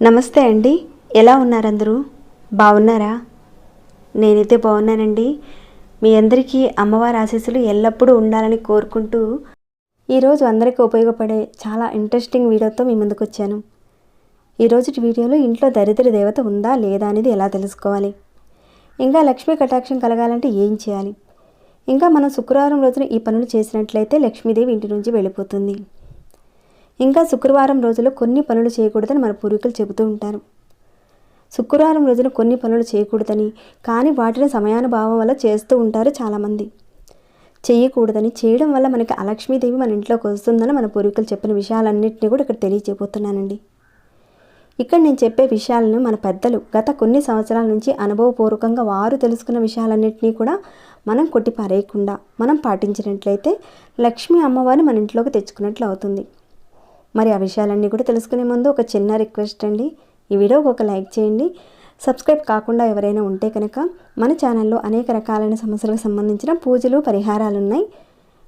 నమస్తే అండి. ఎలా ఉన్నారందరూ? బాగున్నారా? నేనైతే బాగున్నానండి. మీ అందరికీ అమ్మవారి ఆశీస్సులు ఎల్లప్పుడూ ఉండాలని కోరుకుంటూ ఈరోజు అందరికీ ఉపయోగపడే చాలా ఇంట్రెస్టింగ్ వీడియోతో మీ ముందుకు వచ్చాను. ఈరోజు వీడియోలో ఇంట్లో దరిద్ర దేవత ఉందా లేదా అనేది ఎలా తెలుసుకోవాలి? ఇంకా లక్ష్మీ కటాక్షం కలగాలంటే ఏం చేయాలి? ఇంకా మనం శుక్రవారం రోజున ఈ పనులు చేసినట్లయితే లక్ష్మీదేవి ఇంటి నుంచి వెళ్ళిపోతుంది. ఇంకా శుక్రవారం రోజులో కొన్ని పనులు చేయకూడదని మన పూర్వీకులు చెబుతూ ఉంటారు. శుక్రవారం రోజున కొన్ని పనులు చేయకూడదని కానీ వాటిని సమయానుభావం వల్ల చేస్తూ ఉంటారు చాలామంది. చేయకూడదని చేయడం వల్ల మనకి అలక్ష్మీదేవి మన ఇంట్లోకి వస్తుందని మన పూర్వీకులు చెప్పిన విషయాలన్నింటినీ కూడా ఇక్కడ తెలియజేయబోతున్నానండి ఇక్కడ నేను చెప్పే విషయాలను మన పెద్దలు గత కొన్ని సంవత్సరాల నుంచి అనుభవపూర్వకంగా వారు తెలుసుకున్న విషయాలన్నింటినీ కూడా మనం కొట్టి పారేయకుండా మనం పాటించినట్లయితే లక్ష్మీ అమ్మవారిని మన ఇంట్లోకి తెచ్చుకున్నట్లు అవుతుంది. మరి ఆ విషయాలన్నీ కూడా తెలుసుకునే ముందు ఒక చిన్న రిక్వెస్ట్ అండి. ఈ వీడియోకి ఒక లైక్ చేయండి. సబ్స్క్రైబ్ కాకుండా ఎవరైనా ఉంటే కనుక మన ఛానల్లో అనేక రకాలైన సమస్యలకు సంబంధించిన పూజలు పరిహారాలు ఉన్నాయి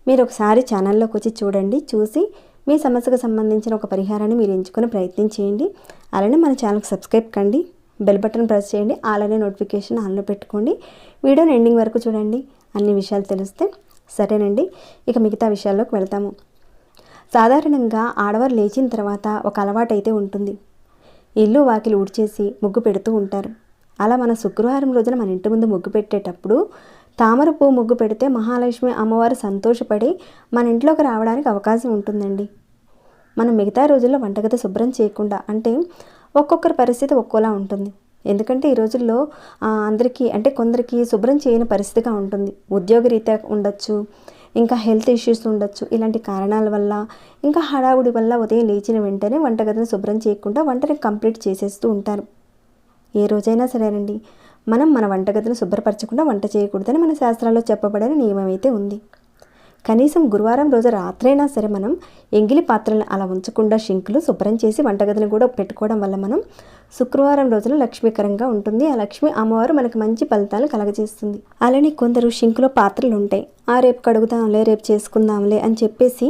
మీరు ఒకసారి ఛానల్లోకి వచ్చి చూడండి. చూసి మీ సమస్యకు సంబంధించిన ఒక పరిహారాన్ని మీరు ఎంచుకుని ప్రయత్నం చేయండి. అలానే మన ఛానల్కి సబ్స్క్రైబ్ కండి. బెల్ బటన్ ప్రెస్ చేయండి అలానే నోటిఫికేషన్ ఆన్లో పెట్టుకోండి. వీడియోని ఎండింగ్ వరకు చూడండి. అన్ని విషయాలు తెలిస్తే సరేనండి. ఇక మిగతా విషయాల్లోకి వెళ్తాము. సాధారణంగా ఆడవారు లేచిన తర్వాత ఒక అలవాటు అయితే ఉంటుంది. ఇల్లు వాకిలి ఊడ్చేసి ముగ్గు పెడుతూ ఉంటారు. అలా మన శుక్రవారం రోజున మన ఇంటి ముందు ముగ్గు పెట్టేటప్పుడు తామర పువ్వు ముగ్గు పెడితే మహాలక్ష్మి అమ్మవారు సంతోషపడి మన ఇంట్లోకి రావడానికి అవకాశం ఉంటుందండి. మనం మిగతా రోజుల్లో వంటగది శుభ్రం చేయకుండా అంటే ఒక్కొక్కరి పరిస్థితి ఒక్కోలా ఉంటుంది. ఎందుకంటే ఈ రోజుల్లో అందరికీ అంటే కొందరికి శుభ్రం చేయని పరిస్థితిగా ఉంటుంది. ఉద్యోగరీత్యా ఉండొచ్చు ఇంకా హెల్త్ ఇష్యూస్ ఉండొచ్చు. ఇలాంటి కారణాల వల్ల ఇంకా హడావుడి వల్ల ఉదయం లేచిన వెంటనే వంటగదిని శుభ్రం చేయకుండా వంటని కంప్లీట్ చేసేస్తూ ఉంటారు. ఏ రోజైనా సరేనండి. మనం మన వంటగదిని శుభ్రపరచకుండా వంట చేయకూడదని మన శాస్త్రాల్లో చెప్పబడిన నియమం అయితే ఉంది. కనీసం గురువారం రోజు రాత్రైనా సరే మనం ఎంగిలి పాత్రలను అలా ఉంచకుండా షింకులు శుభ్రం చేసి వంటగదిని కూడా పెట్టుకోవడం వల్ల మనం శుక్రవారం రోజున లక్ష్మీకరంగా ఉంటుంది. ఆ లక్ష్మి అమ్మవారు మనకు మంచి ఫలితాలు కలగజేస్తుంది. అలానే కొందరు షింకులో పాత్రలు ఉంటాయి. ఆ రేపు కడుగుదాంలే రేపు చేసుకుందాంలే అని చెప్పేసి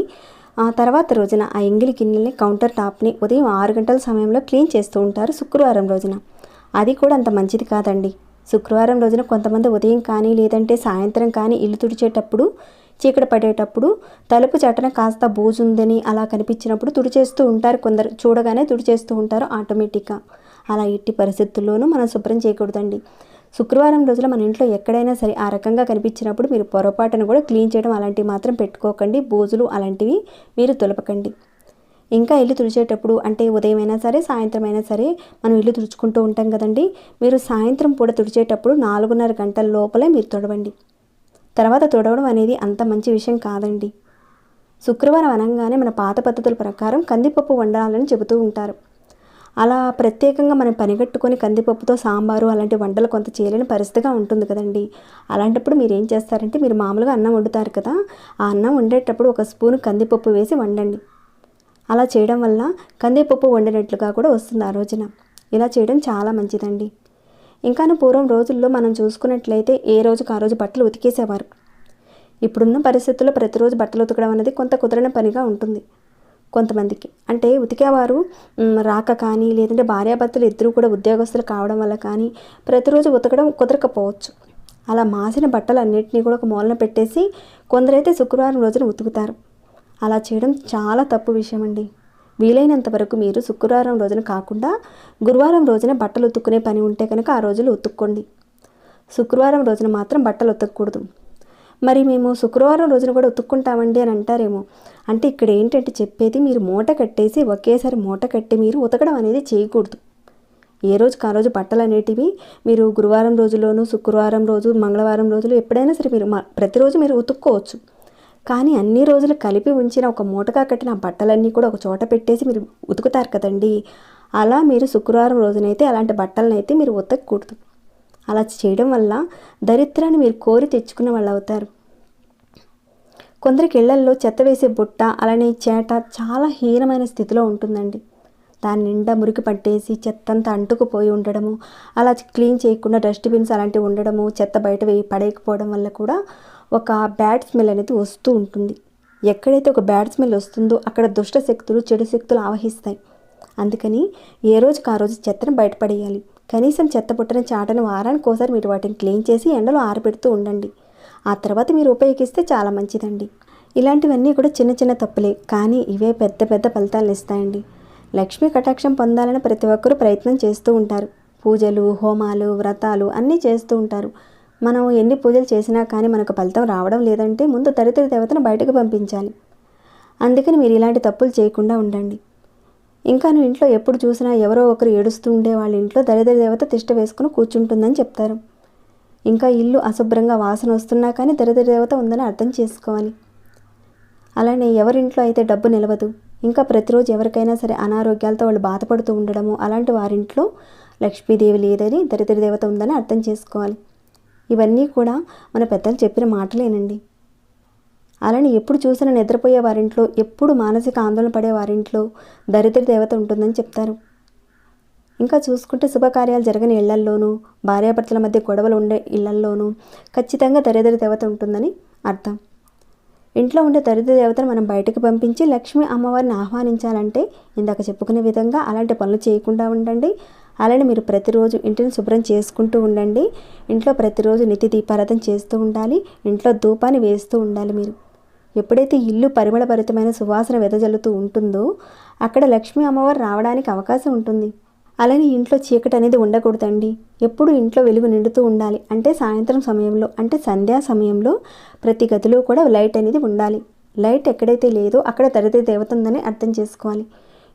ఆ తర్వాత రోజున ఆ ఎంగిలి గిన్నెల్ని కౌంటర్ టాప్ని ఉదయం ఆరు గంటల సమయంలో క్లీన్ చేస్తూ ఉంటారు శుక్రవారం రోజున. అది కూడా అంత మంచిది కాదండి. శుక్రవారం రోజున కొంతమంది ఉదయం కానీ లేదంటే సాయంత్రం కానీ ఇల్లు తుడిచేటప్పుడు చీకటి పడేటప్పుడు తలుపు చట్టన కాస్త బూజుందని అలా కనిపించినప్పుడు తుడిచేస్తూ ఉంటారు కొందరు. చూడగానే తుడిచేస్తూ ఉంటారు ఆటోమేటిక్గా. అలా ఎట్టి పరిస్థితుల్లోనూ మనం శుభ్రం చేయకూడదండి. శుక్రవారం రోజున మన ఇంట్లో ఎక్కడైనా సరే ఆ రకంగా కనిపించినప్పుడు మీరు పొరపాటును కూడా క్లీన్ చేయడం అలాంటివి మాత్రం పెట్టుకోకండి. బూజులు అలాంటివి మీరు తులపకండి. ఇంకా ఇల్లు తుడిచేటప్పుడు అంటే ఉదయం అయినా సరే సాయంత్రం అయినా సరే మనం ఇల్లు తుడుచుకుంటూ ఉంటాం కదండి. మీరు సాయంత్రం పూట తుడిచేటప్పుడు నాలుగున్నర గంటల లోపలే మీరు తుడవండి. తర్వాత తుడవడం అనేది అంత మంచి విషయం కాదండి. శుక్రవారం అనగానే మన పాత పద్ధతుల ప్రకారం కందిపప్పు వండాలని చెబుతూ ఉంటారు. అలా ప్రత్యేకంగా మనం పనిగట్టుకొని కందిపప్పుతో సాంబారు అలాంటి వంటలు కొంత చేయలేని పరిస్థితిగా ఉంటుంది కదండి. అలాంటప్పుడు మీరు ఏం చేస్తారంటే మీరు మామూలుగా అన్నం వండుతారు కదా ఆ అన్నం వండేటప్పుడు ఒక స్పూన్ కందిపప్పు వేసి వండండి. అలా చేయడం వల్ల కందిపప్పు వండినట్లుగా కూడా వస్తుంది ఆ రోజున. ఇలా చేయడం చాలా మంచిదండి. ఇంకాను పూర్వం రోజుల్లో మనం చూసుకున్నట్లయితే ఏ రోజుకు ఆ రోజు బట్టలు ఉతికేసేవారు. ఇప్పుడున్న పరిస్థితుల్లో ప్రతిరోజు బట్టలు ఉతకడం అనేది కొంత కుదరని పనిగా ఉంటుంది. కొంతమందికి. అంటే ఉతికేవారు రాక కానీ లేదంటే భార్యాభర్తలు ఇద్దరు కూడా ఉద్యోగస్తులు కావడం వల్ల కానీ ప్రతిరోజు ఉతకడం కుదరకపోవచ్చు. అలా మాసిన బట్టలన్నింటినీ కూడా ఒక మూలన పెట్టేసి కొందరైతే శుక్రవారం రోజున ఉతుకుతారు. అలా చేయడం చాలా తప్పు విషయం అండి వీలైనంత వరకు మీరు శుక్రవారం రోజున కాకుండా గురువారం రోజున బట్టలు ఉతుక్కునే పని ఉంటే కనుక ఆ రోజులు ఉతుక్కోండి. శుక్రవారం రోజున మాత్రం బట్టలు ఉతకకూడదు. మరి మేము శుక్రవారం రోజున కూడా ఉతుక్కుంటామండి అని అంటారేమో. అంటే ఇక్కడ ఏంటంటే చెప్పేది మీరు మూట కట్టేసి ఒకేసారి మూట కట్టి మీరు ఉతకడం అనేది చేయకూడదు. ఏ రోజుకి ఆ రోజు బట్టలు అనేటివి మీరు గురువారం రోజులోను శుక్రవారం రోజు మంగళవారం రోజులు ఎప్పుడైనా సరే మీరు ప్రతిరోజు మీరు ఉతుక్కోవచ్చు. కానీ అన్ని రోజులు కలిపి ఉంచిన ఒక మూటగా కట్టిన బట్టలన్నీ కూడా ఒక చోట పెట్టేసి మీరు ఉతుకుతారు కదండి. అలా మీరు శుక్రవారం రోజునైతే అలాంటి బట్టలనైతే మీరు ఉతకకూడదు. అలా చేయడం వల్ల దరిద్రాన్ని మీరు కోరి తెచ్చుకున్న వాళ్ళు అవుతారు. కొందరికి ఇళ్ళల్లో చెత్త వేసే బుట్ట అలానే చేట చాలా హీనమైన స్థితిలో ఉంటుందండి. దాని నిండా మురికి పట్టేసి చెత్త అంతా అంటుకుపోయి ఉండడము అలా క్లీన్ చేయకుండా డస్ట్బిన్స్ అలాంటివి ఉండడము చెత్త బయట వేయి పడేయకపోవడం వల్ల కూడా ఒక బ్యాడ్ స్మెల్ అనేది వస్తూ ఉంటుంది. ఎక్కడైతే ఒక బ్యాడ్ స్మెల్ వస్తుందో అక్కడ దుష్ట శక్తులు చెడు శక్తులు ఆవహిస్తాయి. అందుకని ఏ రోజుకి ఆ రోజు చెత్తను బయటపడేయాలి. కనీసం చెత్త పుట్టిన చాటను వారానికి ఒకసారి మీరు వాటిని క్లీన్ చేసి ఎండలో ఆరబెడుతూ ఉండండి. ఆ తర్వాత మీరు ఉపయోగిస్తే చాలా మంచిదండి. ఇలాంటివన్నీ కూడా చిన్న చిన్న తప్పులే కానీ ఇవే పెద్ద పెద్ద ఫలితాలు ఇస్తాయండి. లక్ష్మీ కటాక్షం పొందాలని ప్రతి ఒక్కరూ ప్రయత్నం చేస్తూ ఉంటారు. పూజలు హోమాలు వ్రతాలు అన్నీ చేస్తూ ఉంటారు. మనం ఎన్ని పూజలు చేసినా కానీ మనకు ఫలితం రావడం లేదంటే ముందు దరిద్ర దేవతను బయటకు పంపించాలి. అందుకని మీరు ఇలాంటి తప్పులు చేయకుండా ఉండండి. ఇంకా నువ్వు ఇంట్లో ఎప్పుడు చూసినా ఎవరో ఒకరు ఏడుస్తూ ఉండే వాళ్ళ ఇంట్లో దరిద్ర దేవత తిష్ట వేసుకుని కూర్చుంటుందని చెప్తారు. ఇంకా ఇల్లు అశుభ్రంగా వాసన వస్తున్నా కానీ దరిద్ర దేవత ఉందని అర్థం చేసుకోవాలి. అలానే ఎవరింట్లో అయితే డబ్బు నిలవదు ఇంకా ప్రతిరోజు ఎవరికైనా సరే అనారోగ్యాలతో వాళ్ళు బాధపడుతూ ఉండడము అలాంటి వారింట్లో లక్ష్మీదేవి లేదని దరిద్ర దేవత ఉందని అర్థం చేసుకోవాలి. ఇవన్నీ కూడా మన పెద్దలు చెప్పిన మాటలేనండి. అలానే ఎప్పుడు చూసినా నిద్రపోయే వారింట్లో ఎప్పుడు మానసిక ఆందోళన పడే వారింట్లో దరిద్ర దేవత ఉంటుందని చెప్తారు. ఇంకా చూసుకుంటే శుభకార్యాలు జరగని ఇళ్ళల్లోనూ భార్యాభర్తల మధ్య గొడవలు ఉండే ఇళ్ళల్లోనూ ఖచ్చితంగా దరిద్ర దేవత ఉంటుందని అర్థం. ఇంట్లో ఉండే దరిద్ర దేవతను మనం బయటకు పంపించి లక్ష్మీ అమ్మవారిని ఆహ్వానించాలంటే ఇందాక చెప్పుకునే విధంగా అలాంటి పనులు చేయకుండా ఉండండి. అలానే మీరు ప్రతిరోజు ఇంటిని శుభ్రం చేసుకుంటూ ఉండండి. ఇంట్లో ప్రతిరోజు నిత్య దీపారాధన చేస్తూ ఉండాలి. ఇంట్లో ధూపాన్ని వేస్తూ ఉండాలి మీరు. ఎప్పుడైతే ఇల్లు పరిమళభరితమైన సువాసన వెదజల్లుతూ ఉంటుందో అక్కడ లక్ష్మీ అమ్మవారు రావడానికి అవకాశం ఉంటుంది. అలానే ఇంట్లో చీకటి అనేది ఉండకూడదండి. ఎప్పుడు ఇంట్లో వెలుగు నిండుతూ ఉండాలి. అంటే సాయంత్రం సమయంలో అంటే సంధ్యా సమయంలో ప్రతి గదిలో కూడా లైట్ అనేది ఉండాలి. లైట్ ఎక్కడైతే లేదో అక్కడ తరితే దేవత ఉందని అర్థం చేసుకోవాలి.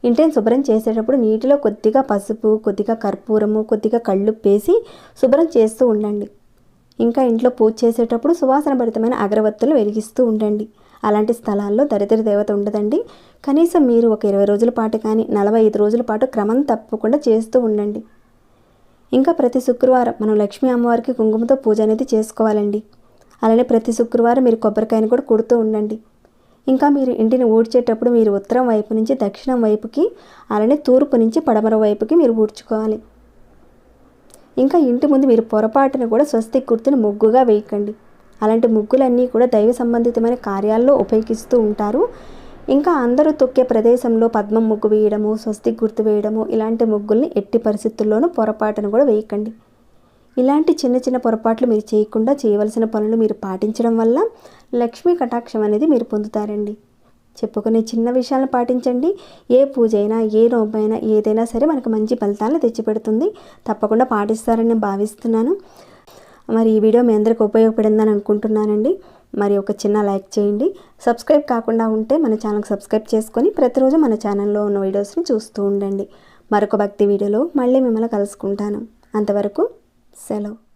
ఇంటిని శుభ్రం చేసేటప్పుడు నీటిలో కొద్దిగా పసుపు కొద్దిగా కర్పూరము కొద్దిగా కళ్ళు పేసి శుభ్రం చేస్తూ ఉండండి. ఇంకా ఇంట్లో పూజ చేసేటప్పుడు సువాసన భరితమైన అగరవత్తులు వెలిగిస్తూ ఉండండి. అలాంటి స్థలాల్లో దరిద్ర దేవత ఉండదండి. కనీసం మీరు ఒక ఇరవై రోజుల పాటు కానీ నలభై ఐదు రోజుల పాటు క్రమం తప్పకుండా చేస్తూ ఉండండి. ఇంకా ప్రతి శుక్రవారం మనం లక్ష్మీ అమ్మవారికి కుంకుమతో పూజ అనేది చేసుకోవాలండి. అలానే ప్రతి శుక్రవారం మీరు కొబ్బరికాయను కూడా కుడుతూ ఉండండి. ఇంకా మీరు ఇంటిని ఊడ్చేటప్పుడు మీరు ఉత్తరం వైపు నుంచి దక్షిణం వైపుకి అలానే తూర్పు నుంచి పడమర వైపుకి మీరు ఊడ్చుకోవాలి. ఇంకా ఇంటి ముందు మీరు పొరపాటున కూడా స్వస్తి గుర్తుని ముగ్గుగా వేయకండి. అలాంటి ముగ్గులన్నీ కూడా దైవ సంబంధితమైన కార్యాల్లో ఉపయోగిస్తూ ఉంటారు. ఇంకా అందరూ తొక్కే ప్రదేశంలో పద్మం ముగ్గు వేయడము స్వస్తి గుర్తు వేయడము ఇలాంటి ముగ్గుల్ని ఎట్టి పరిస్థితుల్లోనూ పొరపాటును కూడా వేయకండి. ఇలాంటి చిన్న చిన్న పొరపాట్లు మీరు చేయకుండా చేయవలసిన పనులు మీరు పాటించడం వల్ల లక్ష్మీ కటాక్షం అనేది మీరు పొందుతారండి. చెప్పుకునే చిన్న విషయాలను పాటించండి. ఏ పూజ అయినా ఏ నోమైనా ఏదైనా సరే మనకు మంచి ఫలితాలను తెచ్చిపెడుతుంది. తప్పకుండా పాటిస్తారని నేను భావిస్తున్నాను. మరి ఈ వీడియో మీ అందరికి ఉపయోగపడిందని అనుకుంటున్నానండి. మరి ఒక చిన్న లైక్ చేయండి. సబ్స్క్రైబ్ కాకుండా ఉంటే మన ఛానల్కి సబ్స్క్రైబ్ చేసుకొని ప్రతిరోజు మన ఛానల్లో ఉన్న వీడియోస్ని చూస్తూ ఉండండి. మరొక భక్తి వీడియోలో మళ్ళీ మిమ్మల్ని కలుసుకుంటాను. అంతవరకు సెలవు.